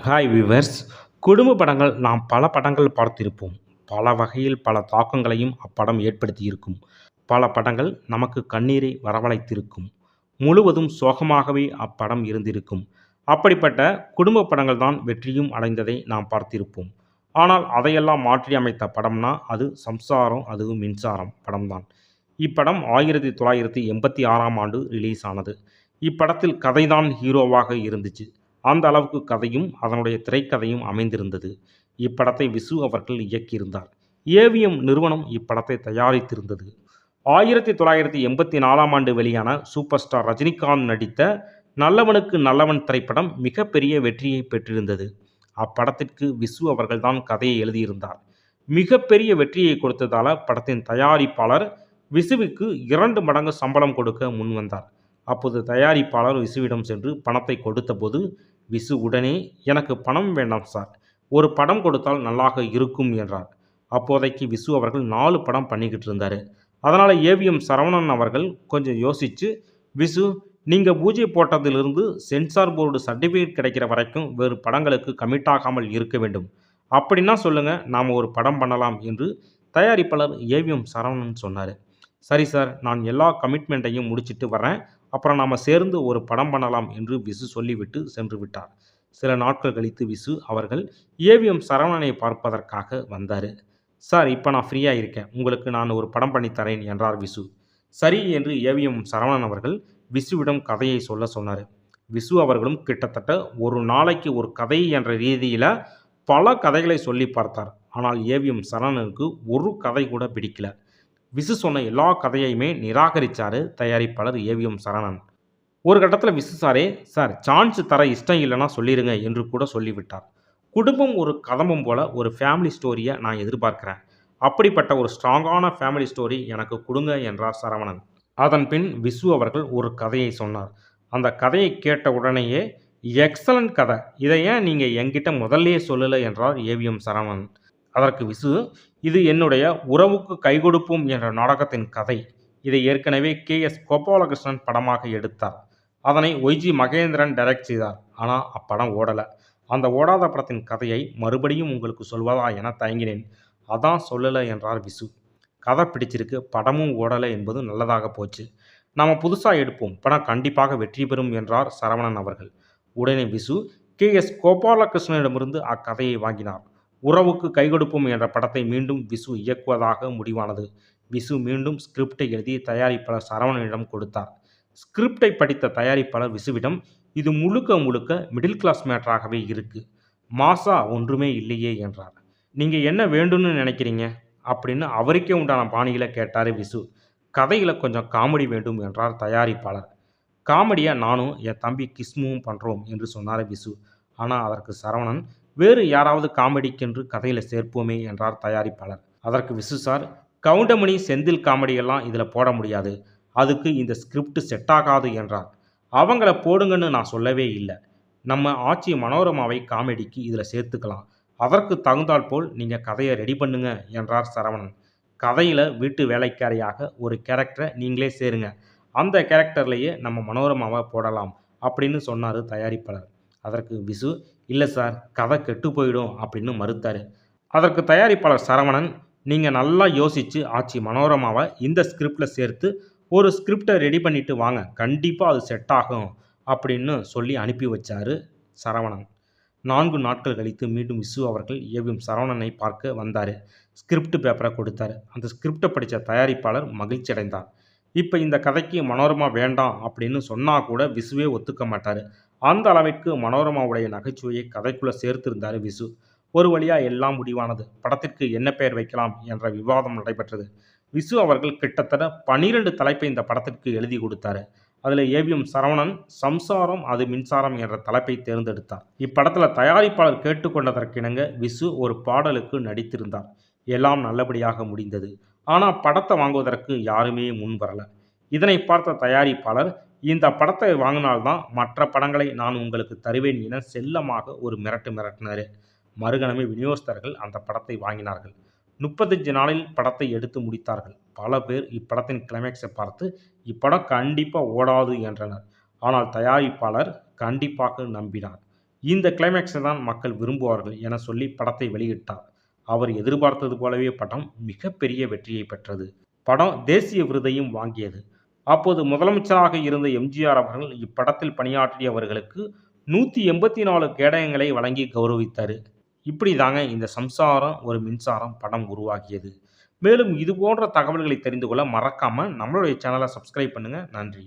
Hi viewers குடும்ப படங்கள் நாம் பல படங்கள் பார்த்திருப்போம். பல வகையில் பல தாக்கங்களையும் அப்படம் ஏற்படுத்தியிருக்கும். பல படங்கள் நமக்கு கண்ணீரை வரவழைத்திருக்கும். முழுவதும் சோகமாகவே அப்படம் இருந்திருக்கும். அப்படிப்பட்ட குடும்ப படங்கள் தான் வெற்றியும் அடைந்ததை நாம் பார்த்திருப்போம். ஆனால் அதையெல்லாம் மாற்றி அமைத்த படம்னா அது சம்சாரம் அதுவும் மின்சாரம் படம்தான். இப்படம் ஆயிரத்தி தொள்ளாயிரத்தி எண்பத்தி ஆறாம் ஆண்டு ரிலீஸ் ஆனது. இப்படத்தில் கதைதான் ஹீரோவாக இருந்துச்சு. அந்த அளவுக்கு கதையும் அதனுடைய திரைக்கதையும் அமைந்திருந்தது. இப்படத்தை விசு அவர்கள் இயக்கியிருந்தார். ஏவிஎம் நிறுவனம் இப்படத்தை தயாரித்திருந்தது. ஆயிரத்தி தொள்ளாயிரத்தி எண்பத்தி நாலாம் ஆண்டு வெளியான சூப்பர் ஸ்டார் ரஜினிகாந்த் நடித்த நல்லவனுக்கு நல்லவன் திரைப்படம் மிகப்பெரிய வெற்றியை பெற்றிருந்தது. அப்படத்திற்கு விசு அவர்கள்தான் கதையை எழுதியிருந்தார். மிகப்பெரிய வெற்றியை கொடுத்ததால் படத்தின் தயாரிப்பாளர் விசுவுக்கு இரண்டு மடங்கு சம்பளம் கொடுக்க முன்வந்தார். அப்போது தயாரிப்பாளர் விசுவிடம் சென்று பணத்தை கொடுத்தபோது விசு உடனே எனக்கு பணம் வேண்டாம் சார். ஒரு படம் கொடுத்தால் நல்லாக இருக்கும் என்றார். அப்போதைக்கு விசு அவர்கள் நாலு படம் பண்ணிக்கிட்டு இருந்தார். அதனால் ஏவிஎம் சரவணன் அவர்கள் கொஞ்சம் யோசித்து விசு நீங்கள் பூஜை போட்டதிலிருந்து சென்சார் போர்டு சர்டிஃபிகேட் கிடைக்கிற வரைக்கும் வேறு படங்களுக்கு கமிட் ஆகாமல் இருக்க வேண்டும். அப்படின்னா சொல்லுங்கள் நாம் ஒரு படம் பண்ணலாம் என்று தயாரிப்பாளர் ஏவிஎம் சரவணன் சொன்னார். சரி சார். நான் எல்லா கமிட்மெண்ட்டையும் முடிச்சிட்டு வரேன் அப்புறம் நாம் சேர்ந்து ஒரு படம் பண்ணலாம் என்று விசு சொல்லிவிட்டு சென்று விட்டார். சில நாட்கள் கழித்து விசு அவர்கள் ஏவிஎம் சரவணனை பார்ப்பதற்காக வந்தார். சார் இப்போ நான் ஃப்ரீயாக இருக்கேன் உங்களுக்கு நான் ஒரு படம் பண்ணி தரேன் என்றார் விசு. சரி என்று ஏவிஎம் சரவணன் அவர்கள் விசுவிடம் கதையை சொல்ல சொன்னார். விசு அவர்களும் கிட்டத்தட்ட ஒரு நாளைக்கு ஒரு கதை என்ற ரீதியில் பல கதைகளை சொல்லி பார்த்தார். ஆனால் ஏவிஎம் சரவணனுக்கு ஒரு கதை கூட பிடிக்கல. விசு சொன்ன எல்லா கதையையுமே நிராகரித்தார் தயாரிப்பாளர் ஏவிஎம் சரவணன். ஒரு கட்டத்தில் விசு சாரே சார் சான்ஸ் தர இஷ்டம் இல்லைன்னா சொல்லிடுங்க என்று கூட சொல்லிவிட்டார். குடும்பம் ஒரு கதம்பம் போல ஒரு ஃபேமிலி ஸ்டோரியை நான் எதிர்பார்க்கிறேன். அப்படிப்பட்ட ஒரு ஸ்ட்ராங்கான ஃபேமிலி ஸ்டோரி எனக்கு கொடுங்க என்றார் சரவணன். அதன் பின் விசு அவர்கள் ஒரு கதையை சொன்னார். அந்த கதையை கேட்ட உடனேயே எக்ஸலண்ட் கதை. இதை ஏன் நீங்கள் என்கிட்ட முதல்லயே சொல்லலை என்றார் ஏவிஎம் சரவணன். அதற்கு விசு இது என்னுடைய உறவுக்கு கை கொடுப்போம் என்ற நாடகத்தின் கதை. இதை ஏற்கனவே கே. எஸ். கோபாலகிருஷ்ணன் படமாக எடுத்தார். அதனை ஒய்ஜி மகேந்திரன் டைரக்ட் செய்தார். ஆனால் அப்படம் ஓடலை. அந்த ஓடாத படத்தின் கதையை மறுபடியும் உங்களுக்கு சொல்வதா என தயங்கினேன். அதான் சொல்லலை என்றார் விசு. கதை பிடிச்சிருக்கு படமும் ஓடலை என்பது நல்லதாக போச்சு. நாம் புதுசாக எடுப்போம். படம் கண்டிப்பாக வெற்றி பெறும் என்றார் சரவணன் அவர்கள். உடனே விசு கே. எஸ். கோபாலகிருஷ்ணனிடமிருந்து அக்கதையை வாங்கினார். உறவுக்கு கை கொடுப்போம் என்ற படத்தை மீண்டும் விசு இயக்குவதாக முடிவானது. விசு மீண்டும் ஸ்கிரிப்டை எழுதி தயாரிப்பாளர் சரவணனிடம் கொடுத்தார். ஸ்கிரிப்டை படித்த தயாரிப்பாளர் விசுவிடம் இது முழுக்க முழுக்க மிடில் கிளாஸ் மேட்டராகவே இருக்கு. மாசா ஒன்றுமே இல்லையே என்றார். நீங்கள் என்ன வேண்டும்னு நினைக்கிறீங்க? அப்படின்னு அவருக்கே உண்டான பாணியில் கேட்டார் விசு. கதையில் கொஞ்சம் காமெடி வேண்டும் என்றார் தயாரிப்பாளர். காமெடியாக நானும் என் தம்பி கிஸ்முவும் பண்ணுறோம் என்று சொன்னார் விசு. ஆனால் அதற்கு சரவணன் வேறு யாராவது காமெடிக்கென்று கதையில் சேர்ப்போமே என்றார் தயாரிப்பாளர். அதற்கு விசு சார் கவுண்டமணி செந்தில் காமெடியெல்லாம் இதில் போட முடியாது. அதுக்கு இந்த ஸ்கிரிப்ட் செட் ஆகாது என்றார். அவங்கள போடுங்கன்னு நான் சொல்லவே இல்லை. நம்ம ஆட்சி மனோரமாவை காமெடிக்கு இதில் சேர்த்துக்கலாம். அதற்கு தகுந்தால் போல் நீங்கள் கதையை ரெடி பண்ணுங்க என்றார் சரவணன். கதையில் வீட்டு வேலைக்காரியாக ஒரு கேரக்டரை நீங்களே சேருங்க. அந்த கேரக்டர்லேயே நம்ம மனோரமாவை போடலாம் அப்படின்னு சொன்னார் தயாரிப்பாளர். அதற்கு விசு இல்லை சார் கதை கெட்டு போயிடும் அப்படின்னு மறுத்தார். அதற்கு தயாரிப்பாளர் சரவணன் நீங்கள் நல்லா யோசித்து ஆட்சி மனோரமாவை இந்த ஸ்கிரிப்டில் சேர்த்து ஒரு ஸ்கிரிப்டை ரெடி பண்ணிவிட்டு வாங்க கண்டிப்பாக அது செட் ஆகும் அப்படின்னு சொல்லி அனுப்பி வச்சார் சரவணன். நான்கு நாட்கள் கழித்து மீண்டும் விசு அவர்கள் ஏவிஎம் சரவணனை பார்க்க வந்தார். ஸ்கிரிப்ட் பேப்பரை கொடுத்தாரு. அந்த ஸ்கிரிப்டை படித்த தயாரிப்பாளர் மகிழ்ச்சி அடைந்தார். இப்போ இந்த கதைக்கு மனோரமா வேண்டாம் அப்படின்னு சொன்னால் கூட விசுவே ஒத்துக்க மாட்டார். அந்த அளவிற்கு மனோரமாவுடைய நகைச்சுவையை கதைக்குள்ளே சேர்த்திருந்தார் விசு. ஒரு வழியாக எல்லாம் முடிவானது. படத்திற்கு என்ன பெயர் வைக்கலாம் என்ற விவாதம் நடைபெற்றது. விசு அவர்கள் கிட்டத்தட்ட பனிரெண்டு தலைப்பை இந்த படத்திற்கு எழுதி கொடுத்தாரு. அதில் ஏவிஎம் சரவணன் சம்சாரம் அது மின்சாரம் என்ற தலைப்பை தேர்ந்தெடுத்தார். இப்படத்தில் தயாரிப்பாளர் கேட்டுக்கொண்டதற்கிணங்க விசு ஒரு பாடலுக்கு நடித்திருந்தார். எல்லாம் நல்லபடியாக முடிந்தது. ஆனால் படத்தை வாங்குவதற்கு யாருமே முன் வரல. இதனை பார்த்த தயாரிப்பாளர் இந்த படத்தை வாங்கினால்தான் மற்ற படங்களை நான் உங்களுக்கு தருவேன் என செல்லமாக ஒரு மிரட்டு மிரட்டினார். மறுகணமே விநியோகஸ்தர்கள் அந்த படத்தை வாங்கினார்கள். முப்பத்தஞ்சு நாளில் படத்தை எடுத்து முடித்தார்கள். பல பேர் இப்படத்தின் கிளைமேக்ஸை பார்த்து இப்படம் கண்டிப்பாக ஓடாது என்றனர். ஆனால் தயாரிப்பாளர் கண்டிப்பாக நம்பினார். இந்த கிளைமேக்ஸை தான் மக்கள் விரும்புவார்கள் என சொல்லி படத்தை வெளியிட்டார். அவர் எதிர்பார்த்தது போலவே படம் மிகப்பெரிய வெற்றியை பெற்றது. படம் தேசிய விருதையும் வாங்கியது. அப்போது முதலமைச்சராக இருந்த எம்ஜிஆர் அவர்கள் இப்படத்தில் பணியாற்றியவர்களுக்கு நூற்றி எண்பத்தி நாலு கேடயங்களை வழங்கி கௌரவித்தார். இப்படி தாங்க இந்த சம்சாரம் ஒரு மின்சாரம் படம் உருவாகியது மேலும் இது போன்ற தகவல்களை தெரிந்து கொள்ள மறக்காமல் நம்மளுடைய சேனலை சப்ஸ்கிரைப் பண்ணுங்கள் நன்றி.